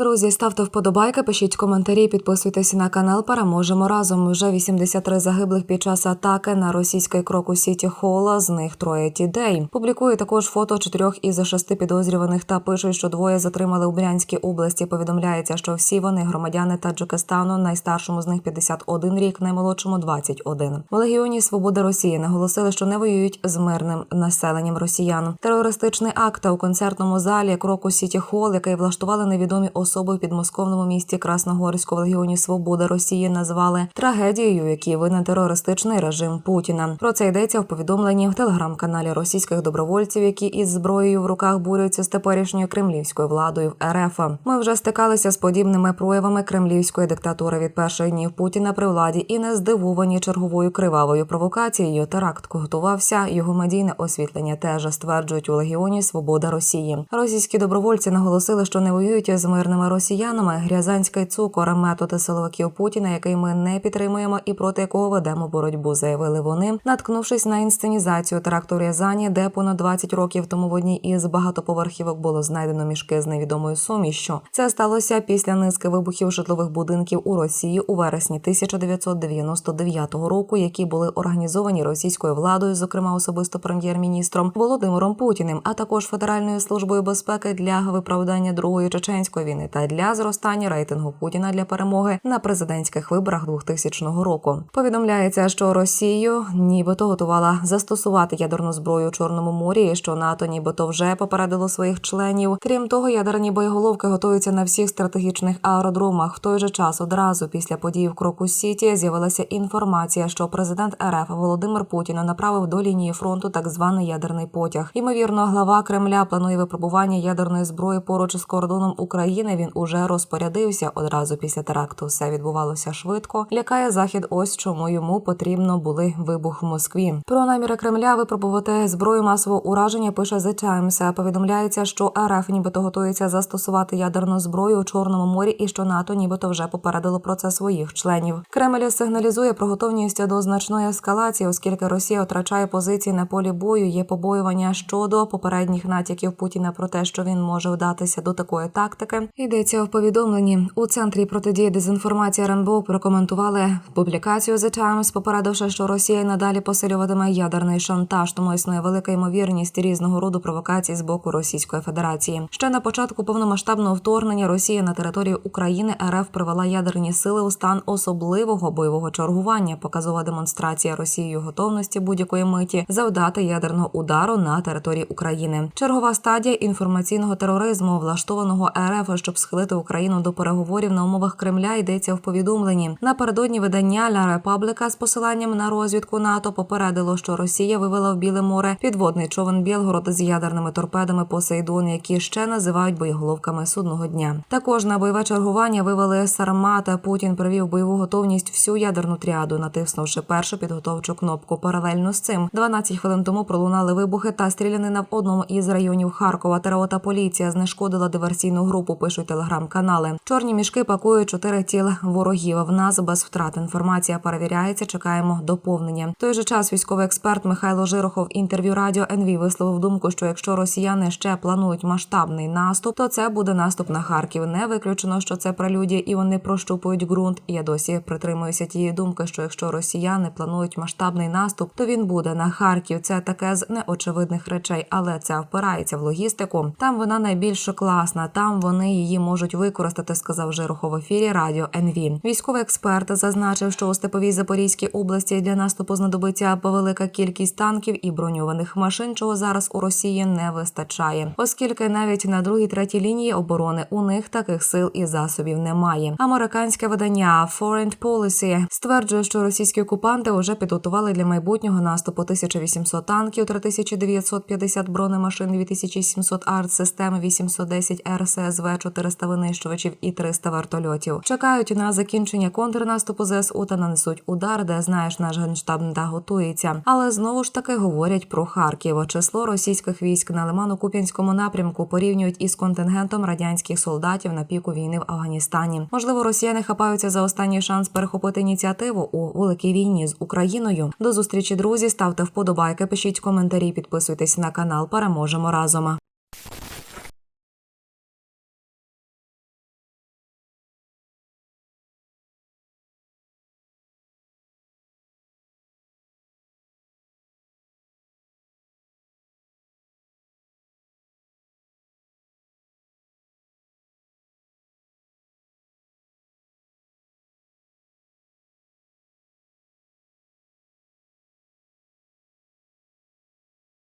Друзі, ставте вподобайки, пишіть коментарі, підписуйтесь на канал. Переможемо разом. Вже 83 загиблих під час атаки на російський кроку Сіті Холла. З них троє тідей. Публікує також фото чотирьох із шести підозрюваних та пишуть, що двоє затримали у Брянській області. Повідомляється, що всі вони громадяни Таджикистану. Найстаршому з них 51 рік, наймолодшому 21. В легіоні Свобода Росії наголосили, що не воюють з мирним населенням росіян. Терористичний акт у концертному залі кроку Сіті Холл, який влаштували невідомі особи в підмосковному місті Красногорську в легіоні Свобода Росії, назвали трагедією, який винен терористичний режим Путіна. Про це йдеться в повідомленні в телеграм-каналі російських добровольців, які із зброєю в руках борються з теперішньою кремлівською владою в РФ. Ми вже стикалися з подібними проявами кремлівської диктатури від перших днів Путіна при владі і не здивовані черговою кривавою провокацією. Теракт готувався. Його медійне освітлення теж стверджують у легіоні Свобода Росії. Російські добровольці наголосили, що не воюють з мирними росіянами. Грязанський цукор методи силовиків Путіна, який ми не підтримуємо і проти якого ведемо боротьбу, заявили вони, наткнувшись на інсценізацію теракту Рязані, де понад 20 років тому в одній із багатоповерхівок було знайдено мішки з невідомою сумішчю. Це сталося після низки вибухів житлових будинків у Росії у вересні 1999 року, які були організовані російською владою, зокрема особисто прем'єр-міністром Володимиром Путіним, а також Федеральною службою безпеки для виправдання другої чеченської війни та для зростання рейтингу Путіна для перемоги на президентських виборах 2000 року. Повідомляється, що Росію нібито готувала застосувати ядерну зброю у Чорному морі, і що НАТО нібито вже попередило своїх членів. Крім того, ядерні боєголовки готуються на всіх стратегічних аеродромах. В той же час одразу після подій в Кроку Сіті з'явилася інформація, що президент РФ Володимир Путін направив до лінії фронту так званий ядерний потяг. Ймовірно, глава Кремля планує випробування ядерної зброї поруч з кордоном України. Він уже розпорядився одразу після теракту. Все відбувалося швидко. Лякає захід. Ось чому йому потрібно були вибух в Москві. Про наміри Кремля випробувати зброю масового ураження пише The Times. Повідомляється, що РФ нібито готується застосувати ядерну зброю у Чорному морі, і що НАТО нібито вже попередило про це своїх членів. Кремль сигналізує про готовність до значної ескалації, оскільки Росія втрачає позиції на полі бою. Є побоювання щодо попередніх натяків Путіна про те, що він може вдатися до такої тактики. Йдеться в повідомленні у центрі протидії дезінформації РНБО прокоментували публікацію The Times, попередивши, що Росія надалі посилюватиме ядерний шантаж, тому існує велика ймовірність різного роду провокацій з боку Російської Федерації. Ще на початку повномасштабного вторгнення Росія на територію України РФ привела ядерні сили у стан особливого бойового чергування. Показова демонстрація Росією готовності будь-якої миті завдати ядерного удару на території України. Чергова стадія інформаційного тероризму, влаштованого РФ, щоб схилити Україну до переговорів на умовах Кремля, йдеться в повідомленні. Напередодні видання Ля Репабліка з посиланням на розвідку НАТО попередило, що Росія вивела в Біле море підводний човен Білгород з ядерними торпедами Посейдон, які ще називають боєголовками судного дня. Також на бойове чергування вивели Сармата. Путін привів бойову готовність всю ядерну тріаду, натиснувши першу підготовчу кнопку. Паралельно з цим 12 хвилин тому пролунали вибухи та стрілянина в одному із районів Харкова. ТРО поліція знешкодила диверсійну групу. Пишуть телеграм-канали. Чорні мішки пакують чотири тіл ворогів. В нас без втрат інформація перевіряється. Чекаємо доповнення. В той же час військовий експерт Михайло Жирохов інтерв'ю радіо НВ висловив думку, що якщо росіяни ще планують масштабний наступ, то це буде наступ на Харків. Не виключено, що це прелюдія, і вони прощупують ґрунт. Я досі притримуюся тієї думки, що якщо росіяни планують масштабний наступ, то він буде на Харків. Це таке з неочевидних речей, але це впирається в логістику. Там вона найбільш класна. Там вони її можуть використати, сказав Жирохов в ефірі радіо НВ. Військовий експерт зазначив, що у степовій Запорізькій області для наступу знадобиться велика кількість танків і броньованих машин, чого зараз у Росії не вистачає, оскільки навіть на другій третій лінії оборони у них таких сил і засобів немає. Американське видання Foreign Policy стверджує, що російські окупанти вже підготували для майбутнього наступу 1800 танків, 3950 бронемашин, 2700 артсистем, 810 РСЗВ, 400 винищувачів і 300 вертольотів. Чекають на закінчення контрнаступу ЗСУ та нанесуть удар, де знаєш, наш генштаб та готується. Але знову ж таки говорять про Харків. Число російських військ на Лимано-Куп'янському напрямку порівнюють із контингентом радянських солдатів на піку війни в Афганістані. Можливо, росіяни хапаються за останній шанс перехопити ініціативу у великій війні з Україною. До зустрічі, друзі. Ставте вподобайки, пишіть коментарі, підписуйтесь на канал. Переможемо разом.